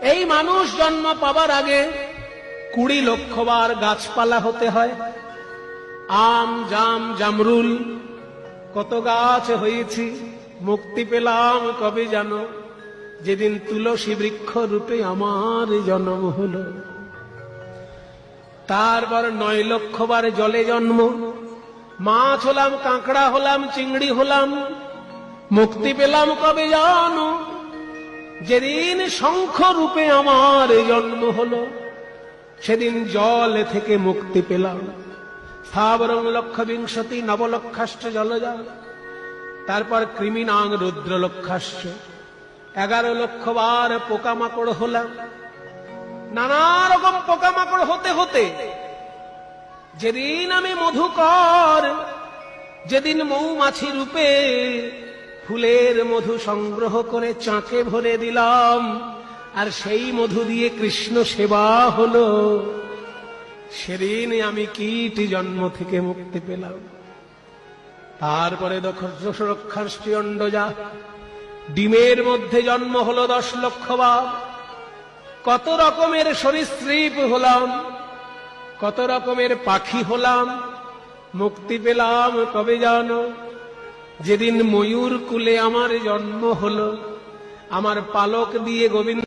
এই মানুষ জন্ম পাবার আগে কুড়ি লক্ষবার গাছপালা হতে হয়। আম, জাম, জামরুল, কত গাছ হয়েছি, মুক্তি পেলাম কবে জানো যেদিন তুলসী বৃক্ষ রূপে আমার জন্ম হল। তারপর নয় লক্ষবার জলে জন্ম। মাছ হলাম, কাঁকড়া হলাম, চিংড়ি হলাম, মুক্তি পেলাম কবে জানো? যেদিন শঙ্খ রূপে আমার জন্ম হলো, সেদিন জল থেকে মুক্তি পেলাম। স্থাবরং লক্ষ বিংশতি নবলক্ষাশ্চ জলজাল। তারপর কৃমিনাং রুদ্র লক্ষাশ্চ এগারো লক্ষ বার পোকামাকড় হলাম। নানা রকম পোকামাকড় হতে হতে, যেদিন আমি মধুকর, যেদিন মৌমাছি রূপে ফুলের মধু সংগ্রহ করে চাঁকে ভরে দিলাম। আর সেই মধু দিয়ে কৃষ্ণ সেবা হলো। সেদিন আমি কীট জন্ম থেকে মুক্তি পেলাম। তারপরে সুরক্ষার দশরক্ষাষ্টি অন্ডজা ডিমের মধ্যে জন্ম হলো দশ লক্ষ বার। কত রকমের সরীসৃপ হলাম, কত রকমের পাখি হলাম, মুক্তি পেলাম, কবে জানো? যেদিন ময়ূর কুলে আমার জন্ম হলো আমার পালক দিয়ে গোবিন্দ